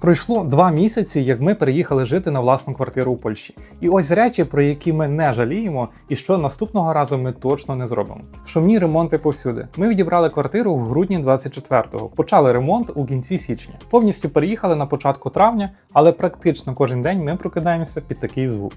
Пройшло два місяці, як ми переїхали жити на власну квартиру у Польщі. І ось речі, про які ми не жаліємо, і що наступного разу ми точно не зробимо. Шумні ремонти повсюди. Ми відібрали квартиру в грудні 24-го, почали ремонт у кінці січня. Повністю переїхали на початку травня, але практично кожен день ми прокидаємося під такий звук.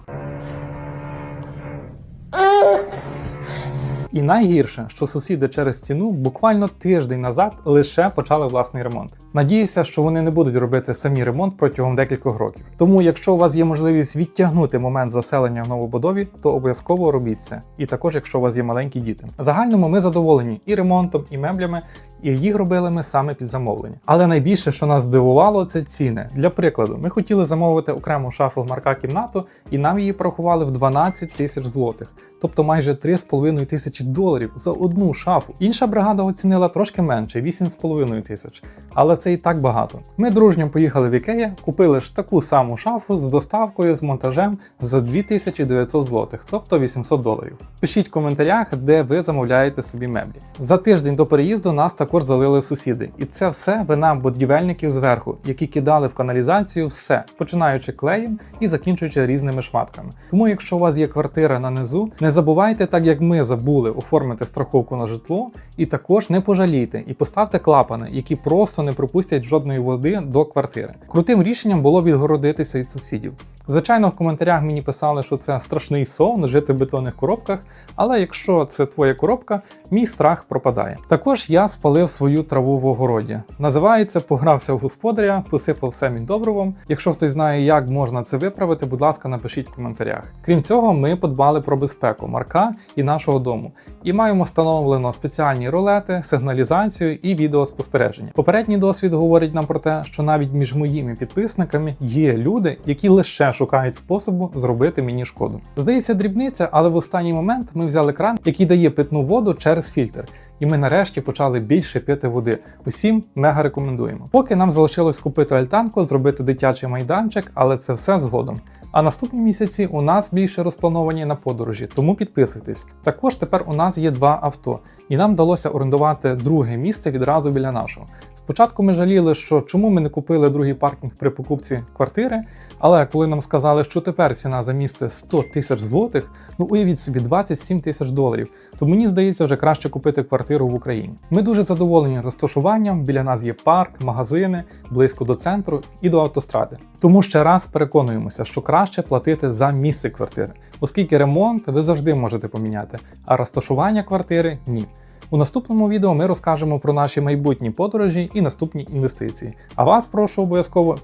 І найгірше, що сусіди через стіну буквально тиждень назад лише почали власний ремонт. Надіюся, що вони не будуть робити самі ремонт протягом декількох років. Тому, якщо у вас є можливість відтягнути момент заселення в новобудові, то обов'язково робіть це. І також, якщо у вас є маленькі діти. Загальному ми задоволені і ремонтом, і меблями, і їх робили ми саме під замовлення. Але найбільше, що нас здивувало, це ціни. Для прикладу, ми хотіли замовити окрему шафу в марка кімнату, і нам її порахували в 12 тисяч злотих, тобто майже 3,5 тисячі доларів за одну шафу. Інша бригада оцінила трошки менше 8,5 тисяч. Але це і так багато. Ми дружньо поїхали в Ікея, купили ж таку саму шафу з доставкою з монтажем за 2900 злотих, тобто 800 доларів. Пишіть в коментарях, де ви замовляєте собі меблі. За тиждень до переїзду нас також залили сусіди, і це все вина будівельників зверху, які кидали в каналізацію все, починаючи клеєм і закінчуючи різними шматками. Тому, якщо у вас є квартира на низу, не забувайте, так як ми забули, оформити страховку на житло, і також не пожалійте і поставте клапани, які просто не пропустять жодної води до квартири. Крутим рішенням було відгородитися від сусідів. Звичайно, в коментарях мені писали, що це страшний сон жити в бетонних коробках, але якщо це твоя коробка, мій страх пропадає. Також я спалив свою траву в огороді. Називається Погрався в господаря, посипав все міндобривом. Якщо хтось знає, як можна це виправити, будь ласка, напишіть в коментарях. Крім цього, ми подбали про безпеку Марка і нашого дому, і маємо встановлено спеціальні ролети, сигналізацію і відеоспостереження. Попередній досвід говорить нам про те, що навіть між моїми підписниками є люди, які лише шукають способу зробити мені шкоду. Здається, дрібниця, але в останній момент ми взяли кран, який дає питну воду через фільтр. І ми нарешті почали більше пити води. Усім мега рекомендуємо. Поки нам залишилось купити альтанку, зробити дитячий майданчик, але це все згодом. А наступні місяці у нас більше розплановані на подорожі, тому підписуйтесь. Також тепер у нас є два авто, і нам вдалося орендувати друге місце відразу біля нашого. Спочатку ми жаліли, що чому ми не купили другий паркінг при покупці квартири, але коли нам сказали, що тепер ціна за місце 100 тисяч злотих, ну уявіть собі 27 тисяч доларів, то мені здається вже краще купити квартиру в Україні. Ми дуже задоволені розташуванням. Біля нас є парк, магазини, близько до центру і до автостради. Тому ще раз переконуємося, що краще платити за місце квартири, оскільки ремонт ви завжди можете поміняти, а розташування квартири ні. У наступному відео ми розкажемо про наші майбутні подорожі і наступні інвестиції. А вас прошу обов'язково